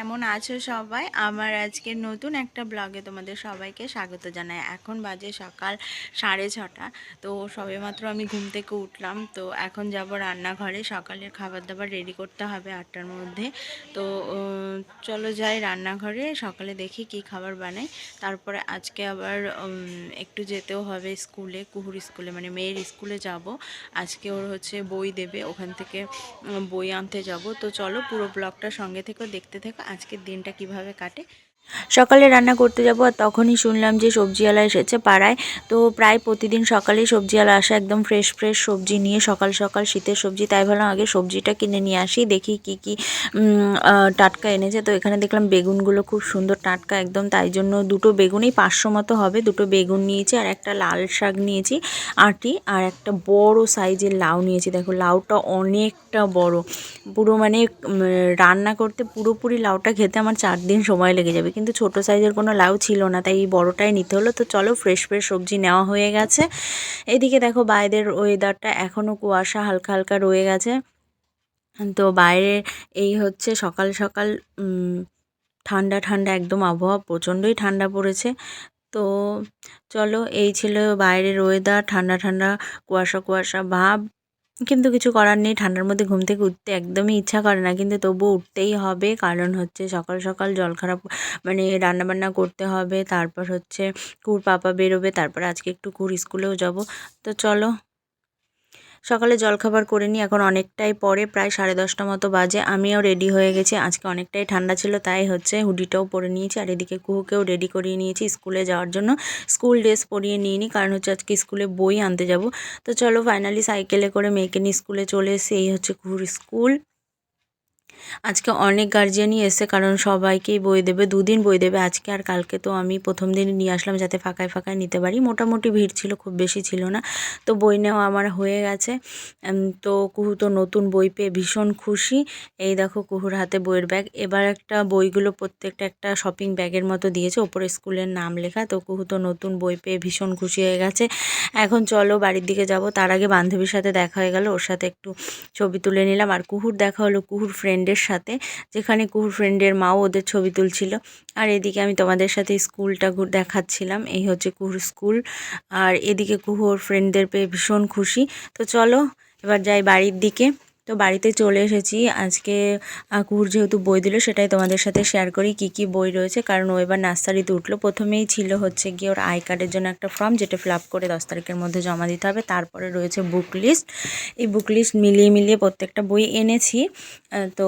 কেমন আছো সবাই? আমার আজকে নতুন একটা ব্লগে তোমাদের সবাইকে স্বাগত জানাই। এখন বাজে সকাল সাড়ে ছটা, তো সবেমাত্র আমি ঘুম থেকে উঠলাম, তো এখন যাব রান্নাঘরে। সকালের খাবার দাবার রেডি করতে হবে আটটার মধ্যে। তো চলো যাই রান্নাঘরে, সকালে দেখি কি খাবার বানাই। তারপরে আজকে আবার একটু যেতেও হবে স্কুলে, কুহুর স্কুলে মানে মেয়ের স্কুলে যাব। আজকে ওর হচ্ছে বই দেবে, ওখান থেকে বই আনতে যাব। তো চলো পুরো ব্লগটা সঙ্গে থেকেও দেখতে থেকো। আজকের দিনটা কীভাবে কাটে সকালে রান্না করতে যাব আর তখনই শুনলাম যে সবজিওয়ালা এসেছে পাড়ায়। তো প্রায় প্রতিদিন সকালেই সবজিওয়ালা আসে, একদম ফ্রেশ ফ্রেশ সবজি নিয়ে সকাল সকাল শীতের সবজি। তাই ভাবলাম আগে সবজিটা কিনে নিয়ে আসি, দেখি কি কি টাটকা এনেছে। তো এখানে দেখলাম বেগুনগুলো খুব সুন্দর টাটকা একদম, তাই জন্য দুটো বেগুনই পাঁচশো মতো হবে। দুটো বেগুন নিয়েছি আর একটা লাল শাক নিয়েছি, আটি আর একটা বড় সাইজের লাউ নিয়েছি। দেখো লাউটা অনেকটা বড়। পুরো মানে রান্না করতে পুরোপুরি লাউটা খেতে আমার চার দিন সময় লেগে যাবে। কিন্তু ছোট সাইজের কোনো লাউ ছিল না, তাই এই বড়টাই নিতে হলো। তো চলো ফ্রেশ ফ্রেশ সবজি নেওয়া হয়ে গেছে। এদিকে দেখো বাইরের ওয়েদারটা এখনও কুয়াশা, হালকা হালকা রয়ে গেছে। তো বাইরে এই হচ্ছে সকাল সকাল ঠান্ডা ঠান্ডা একদম আবহাওয়া প্রচণ্ডই ঠান্ডা পড়েছে। তো চলো এই ছিল বাইরের ওয়েদার ঠান্ডা ঠান্ডা, কুয়াশা কুয়াশা ভাব। কিন্তু কিছু করার নেই, ঠান্ডার মধ্যে ঘুম থেকে উঠতে একদমই ইচ্ছা করে না। কিন্তু তবু উঠতেই হবে, কারণ হচ্ছে সকাল সকাল জল খারাপ মানে রান্নাবান্না করতে হবে, তারপর হচ্ছে কুর পাপা বেরোবে, তারপর আজকে একটু কুর স্কুলেও যাব। তো চলো সকালে জলখাবার করে নিই, এখন অনেকটাই পরে, প্রায় সাড়ে দশটা মতো বাজে। আমিও রেডি হয়ে গেছি, আজকে অনেকটাই ঠান্ডা ছিল, তাই হচ্ছে হুডিটাও পরে নিয়েছি, আর এদিকে কুহুকেও রেডি করিয়ে নিয়েছি স্কুলে যাওয়ার জন্য। স্কুল ড্রেস পরিয়ে নিয়ে নিই কারণ হচ্ছে আজকে স্কুলে বই আনতে যাব। তো চলো ফাইনালি সাইকেলে করে মেয়েকে নিয়ে স্কুলে চলে এসে এই হচ্ছে কুহুর স্কুল। আজকে অনেক গার্জিয়ানই এসে কারণ সবাইকেই বই দেবে, দুদিন বই দেবে। আজকে আর কালকে তো আমি প্রথম দিন নিয়ে আসলাম যাতে ফাঁকায় ফাঁকায় নিতে পারি। মোটামুটি ভিড় ছিল, খুব বেশি ছিল না। তো বই নেওয়া আমার হয়ে গেছে। তো কুহু তো নতুন বই পেয়ে ভীষণ খুশি। এই দেখো কুহুর হাতে বইয়ের ব্যাগ এবার একটা বইগুলো প্রত্যেকটা একটা শপিং ব্যাগের মতো দিয়েছে, ওপরে স্কুলের নাম লেখা। তো কুহু তো নতুন বই পেয়ে ভীষণ খুশি হয়ে গেছে। এখন চলো বাড়ির দিকে যাব। তার আগে বান্ধবীর সাথে দেখা হয়ে গেল, ওর সাথে একটু ছবি তুলে নিলাম। আর কুহুর দেখা হলো, কুহুর ফ্রেন্ডের সাথে, যেখানে কুহুর ফ্রেন্ডের মাও ওদের ছবি তুলছিল। আর এদিকে আমি তোমাদের সাথে স্কুলটা দেখাচ্ছিলাম, এই হচ্ছে কুহুর স্কুল। আর এদিকে কুহুর ফ্রেন্ডদের পেয়ে ভীষণ খুশি। তো চলো, এবার যাই বাড়ির দিকে। তো বাড়িতে চলে এসেছি। আজকে আকুর যেহেতু বই দিল, সেটাই তোমাদের সাথে শেয়ার করি, কি কি বই রয়েছে, কারণ ও এবার নার্সারিতে উঠল। প্রথমেই ছিল হচ্ছে গিয়ে ওর আই কার্ডের জন্য একটা ফর্ম যেটা ফিল আপ করে দশ তারিখের মধ্যে জমা দিতে হবে। তারপরে রয়েছে বুক লিস্ট এই বুক লিস্ট মিলিয়ে মিলিয়ে প্রত্যেকটা বই এনেছি। তো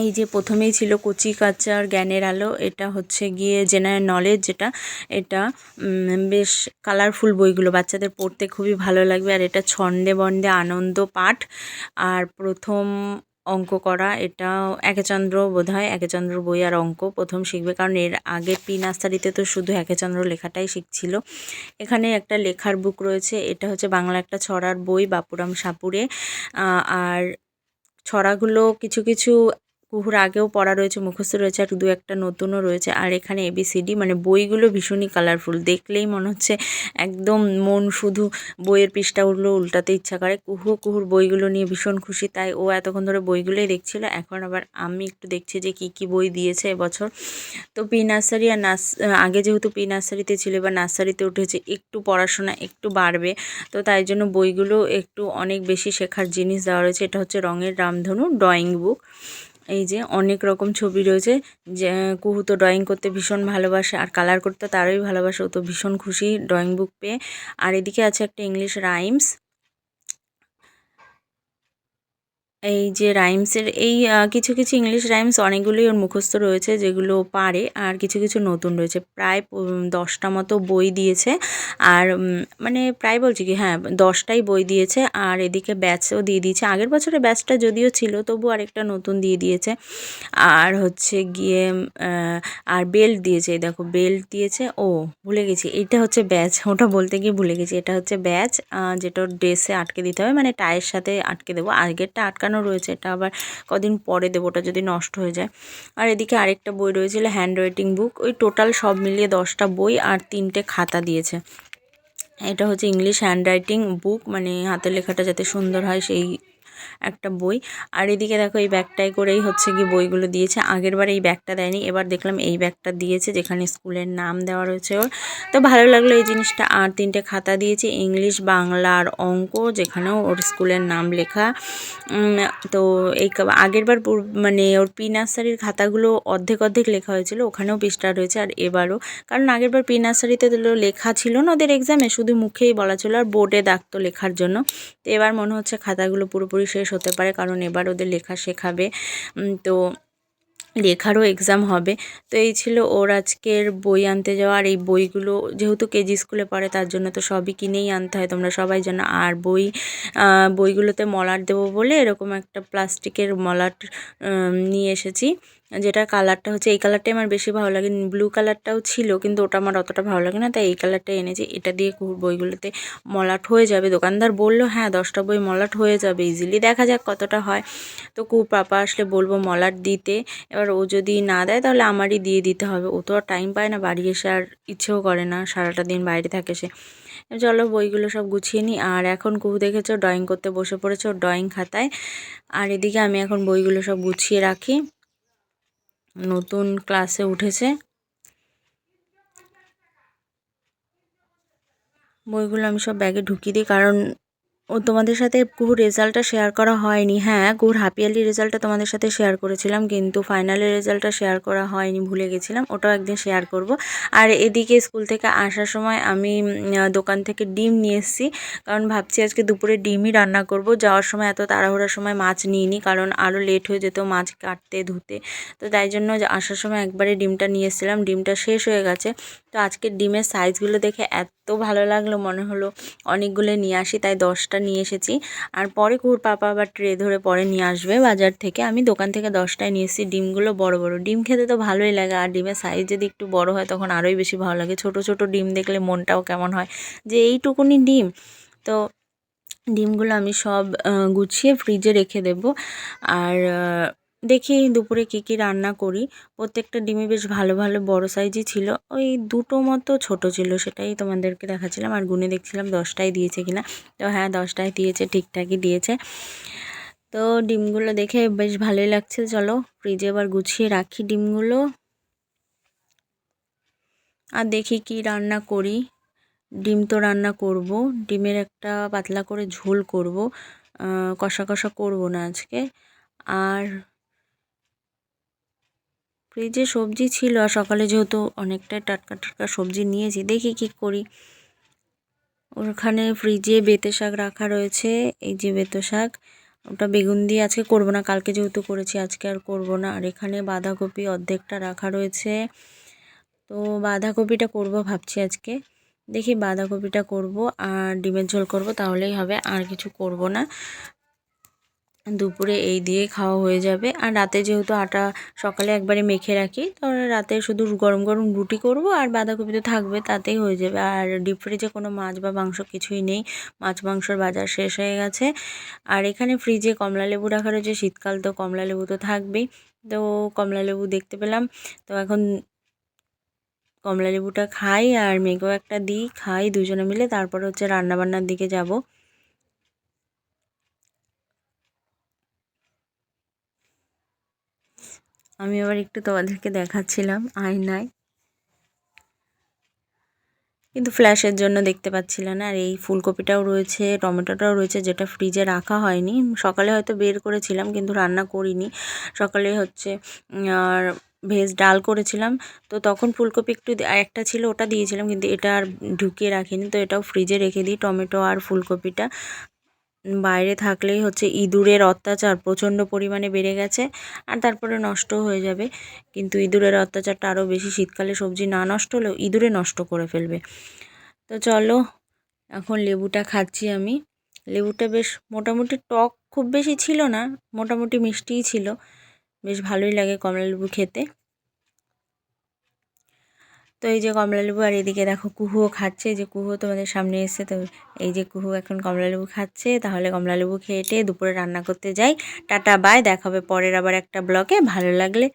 এই যে প্রথমেই ছিল কচি কাচার জ্ঞানের আলো, এটা হচ্ছে গিয়ে জেনারেল নলেজ যেটা। এটা বেশ কালারফুল বইগুলো, বাচ্চাদের পড়তে খুবই ভালো লাগবে। আর এটা ছন্দে বন্দে আনন্দ পাঠ। আর প্রথম অঙ্ক করা এটা একেচন্দ্র বোধ হয় একেচন্দ্র বই আর অঙ্ক প্রথম শিখবে। কারণ এর আগে পি নার্সারিতে তো শুধু একেচন্দ্র লেখাটাই শিখছিল। এখানে একটা লেখার বুক রয়েছে, এটা হচ্ছে বাংলা একটা ছড়ার বই, বাপুরাম সাপুরে। আর ছড়াগুলো কিছু কিছু কুহুর আগেও পড়া রয়েছে, মুখস্থ রয়েছে আর দু একটা নতুনও রয়েছে। আর এখানে এবিসিডি মানে বইগুলো ভীষণই কালারফুল দেখলেই মনে হচ্ছে একদম মন শুধু বইয়ের পৃষ্ঠাগুলো উল্টাতে ইচ্ছা করে। কুহু, কুহুর বইগুলো নিয়ে ভীষণ খুশি, তাই ও এতক্ষণ ধরে বইগুলোই দেখছিল। এখন আবার আমি একটু দেখছি যে কি কি বই দিয়েছে এবছর। তো পি নার্সারি আর নার্স, আগে যেহেতু পি নার্সারিতে ছিল, এবার নার্সারিতে উঠেছে। একটু পড়াশোনা একটু বাড়বে, তো তাই জন্য বইগুলো একটু অনেক বেশি শেখার জিনিস দেওয়া রয়েছে। এটা হচ্ছে রঙের রামধনু ড্রয়িং বুক। এই যে অনেক রকম ছবি রয়েছে যে কুহু তো ড্রয়িং করতে ভীষণ ভালোবাসে আর কালার করতে তারই ভালোবাসে। ও তো ভীষণ খুশি ড্রয়িং বুক পেয়ে। আর এদিকে আছে একটা ইংলিশ রাইমস এই যে রাইমসের এই কিছু কিছু ইংলিশ রাইমস অনেকগুলোই ওর মুখস্থ রয়েছে, যেগুলো পারে, আর কিছু কিছু নতুন রয়েছে। প্রায় দশটা মতো বই দিয়েছে, আর মানে প্রায় বলছি কি হ্যাঁ দশটাই বই দিয়েছে, আর এদিকে ব্যাচও দিয়ে দিয়েছে। আগের বছরে ব্যাচটা যদিও ছিল তবু আরেকটা নতুন দিয়ে দিয়েছে। আর হচ্ছে গিয়ে আর বেল্ট দিয়েছে দেখো বেল্ট দিয়েছে, ও, ভুলে গেছি, এটা হচ্ছে ব্যাচ ওটা বলতে গিয়ে ভুলে গেছি, এটা হচ্ছে ব্যাচ যেটা ড্রেসে আটকে দিতে হবে মানে টায়ের সাথে আটকে দেবো। আগেরটা আটকানো রয়েছে, এটা আবার কদিন পরে দেবো, ওটা যদি নষ্ট হয়ে যায়। আর এদিকে আরেকটা বই রয়েছিল হ্যান্ড রাইটিং বুক ওই টোটাল সব মিলিয়ে দশটা বই আর তিনটে খাতা দিয়েছে। এটা হচ্ছে ইংলিশ হ্যান্ডরাইটিং বুক মানে হাতের লেখাটা যাতে সুন্দর হয়, সেই একটা বই। আর এদিকে দেখো এই ব্যাগটাই করেই হচ্ছে কি বইগুলো দিয়েছে। আগের বার এই ব্যাগটা দেয়নি, এবার দেখলাম এই ব্যাগটা দিয়েছে যেখানে স্কুলের নাম দেওয়া রয়েছে ওর। তো ভালো লাগল এই জিনিসটা। আর তিনটে খাতা দিয়েছে, ইংলিশ, বাংলা আর অঙ্ক, যেখানেও ওর স্কুলের নাম লেখা। তো এই আগের বার মানে ওর পি নার্সারির খাতাগুলো অর্ধেক অর্ধেক লেখা হয়েছিল, ওখানেও পৃষ্ঠা রয়েছে আর এবারও। কারণ আগের বার প্রি নার্সারিতে লেখা ছিল না ওদের এক্সামে শুধু মুখেই বলা ছিল আর বোর্ডে ডাকতো লেখার জন্য। তো এবার মনে হচ্ছে খাতাগুলো পুরোপুরি শেষ হতে পারে, কারণ এবার ওদের লেখা শেখাবে। তো লেখারও এক্সাম হবে। তো এই ছিল ওর আজকের বই আনতে যাওয়া। আর এই বইগুলো যেহেতু কেজি স্কুলে পড়ে, তার জন্য তো সবই কিনেই আনতে হয়। তোমরা সবাই জানো, আর বই বইগুলোতে মলাট দেবো বলে এরকম একটা প্লাস্টিকের মলাট নিয়ে এসেছি। যেটা কালারটা হচ্ছে, এই কালারটাই আমার বেশি ভালো লাগে। ব্লু কালারটাও ছিল, কিন্তু ওটা আমার অতটা ভালো লাগে না, তাই এই কালারটাই এনেছি। এটা দিয়ে বইগুলোতে মলাট হয়ে যাবে। দোকানদার বলল হ্যাঁ দশটা বই মলাট হয়ে যাবে ইজিলি দেখা যাক কতটা হয়। তো কু পাপা আসলে বলব, মলাট দিতে। এবার ও যদি না দেয়, তাহলে আমারই দিয়ে দিতে হবে। ও তো আর টাইম পায় না, বাড়ি এসে আর ইচ্ছেও করে না, সারাটা দিন বাইরে থাকে সে। চলো, বইগুলো সব গুছিয়ে নিই। আর এখন কুহু দেখেছ ড্রয়িং করতে বসে পড়েছে ওর ড্রয়িং খাতায়। আর এদিকে আমি এখন বইগুলো সব গুছিয়ে রাখি। নতুন ক্লাসে উঠেছে। বইগুলো আমি সব ব্যাগে ঢুকিয়ে দিই কারণ ও তোমাদের সাথে কুহুর রেজাল্টটা শেয়ার করা হয়নি। হ্যাঁ কুহুর হাফ ইয়ারলি রেজাল্টটা তোমাদের সাথে শেয়ার করেছিলাম, কিন্তু ফাইনালের রেজাল্টটা শেয়ার করা হয়নি, ভুলে গেছিলাম, ওটাও একদিন শেয়ার করব। আর এদিকে স্কুল থেকে আসার সময় আমি দোকান থেকে ডিম নিয়ে এসেছি, কারণ ভাবছি আজকে দুপুরে ডিমই রান্না করব। যাওয়ার সময় এত তাড়াহুড়ার সময় মাছ নিইনি, কারণ আরও লেট হয়ে যেত মাছ কাটতে ধুতে। তো তাই জন্য আসার সময় একবারে ডিমটা নিয়ে এসেছিলাম, ডিমটা শেষ হয়ে গেছে। তো আজকের ডিমের সাইজগুলো দেখে এত ভালো লাগল, মনে হলো অনেকগুলো নিয়ে আসি, তাই দশটা নিয়ে এসেছি। আর পরে কুকুর পাপা আবার ট্রে ধরে পরে নিয়ে আসবে বাজার থেকে। আমি দোকান থেকে দশটায় নিয়ে এসেছি। ডিমগুলো বড় বড়। ডিম খেতে তো ভালোই লাগে। আর ডিমের সাইজ যদি একটু বড় হয় তখন আরোই বেশি ভালো লাগে। ছোট ছোট ডিম দেখলে মনটাও কেমন হয়। যে এইটুকুনি ডিম, তো ডিমগুলো আমি সব গুছিয়ে ফ্রিজে রেখে দেব। আর দেখি দুপুরে কী কী রান্না করি। প্রত্যেকটা ডিমই বেশ ভালো ভালো, বড় সাইজই ছিল। ওই দুটো মতো ছোট ছিল, সেটাই তোমাদেরকে দেখাচ্ছিলাম। আর গুনে দেখছিলাম দশটাই দিয়েছে কিনা। তো হ্যাঁ দশটাই দিয়েছে, ঠিকঠাকই দিয়েছে। তো ডিমগুলো দেখে বেশ ভালোই লাগছে। চলো ফ্রিজে এবার গুছিয়ে রাখি ডিমগুলো। আর দেখি কি রান্না করি। ডিম তো রান্না করব। ডিমের একটা পাতলা করে ঝোল করব। কষা কষা করব না আজকে। আর ফ্রিজে সবজি ছিল, আর সকালে যেহেতু অনেকটাই টাটকা টাটকা সবজি নিয়েছি, দেখি কি করি। ওখানে ফ্রিজে বেতে শাক রাখা রয়েছে। এই যে বেতো শাক, ওটা বেগুন দিয়ে আজকে করব না, কালকে যেহেতু করেছি, আজকে আর করব না। আর এখানে বাঁধাকপি অর্ধেকটা রাখা রয়েছে। তো বাঁধাকপিটা করব ভাবছি আজকে। দেখি বাঁধাকপিটা করব, আর ডিমের ঝোল করব, তাহলেই হবে, আর কিছু করব না। দুপুরে এই দিয়ে খাওয়া হয়ে যাবে। আর রাতে যেহেতু আটা সকালে একবারে মেখে রাখি তাহলে রাতে শুধু গরম গরম রুটি করব আর বাঁধাকপি তো থাকবে, তাতেই হয়ে যাবে। আর ডিপ ফ্রিজে কোনো মাছ বা মাংস কিছুই নেই, মাছ মাংসর বাজার শেষ হয়ে গেছে। আর এখানে ফ্রিজে কমলা লেবু রাখা রয়েছে, শীতকাল তো কমলা লেবু তো থাকবেই। তো কমলা লেবু দেখতে পেলাম, তো এখন কমলা লেবুটা খাই আর মেঘেও একটা দিই, খাই দুজনে মিলে, তারপর হচ্ছে রান্নাবান্নার দিকে যাব। আমি আবার একটু তোমাদেরকে দেখাচ্ছিলাম আয়নায়। কিন্তু ফ্ল্যাশের জন্য দেখতে পাচ্ছিল না, আর এই ফুলকপিটাও রয়েছে, টমেটোটাও রয়েছে, যেটা ফ্রিজে রাখা হয়নি। সকালে হয়তো বের করেছিলাম, কিন্তু রান্না করিনি। সকালে হচ্ছে, আর ভেজ ডাল করেছিলাম। তো তখন ফুলকপি একটু একটা ছিল, ওটা দিয়েছিলাম, কিন্তু এটা আর ঢুকিয়ে রাখিনি। তো এটাও ফ্রিজে রেখে দিই, টমেটো আর ফুলকপিটা। বাইরে থাকলেই হচ্ছে ইঁদুরের অত্যাচার প্রচণ্ড পরিমাণে বেড়ে গেছে আর তারপরে নষ্ট হয়ে যাবে। কিন্তু ইঁদুরের অত্যাচারটা আরও বেশি শীতকালে সবজি না নষ্ট হলেও ইঁদুরে নষ্ট করে ফেলবে। তো চলো, এখন লেবুটা খাচ্ছি আমি। লেবুটা বেশ মোটামুটি টক খুব বেশি ছিল না, মোটামুটি মিষ্টিই ছিল। বেশ ভালোই লাগে কমলা লেবু খেতে। তো এই যে কমলালেবু আর এদিকে দেখো কুহুও খাচ্ছে যে কুহু তোমাদের সামনে এসে তো এই যে কুহু এখন কমলালেবু খাচ্ছে, তাহলে কমলালেবু খেয়ে দুপুরে রান্না করতে যাই, টাটা বাই দেখাবে পরের আবার একটা ব্লকে ভালো লাগলে।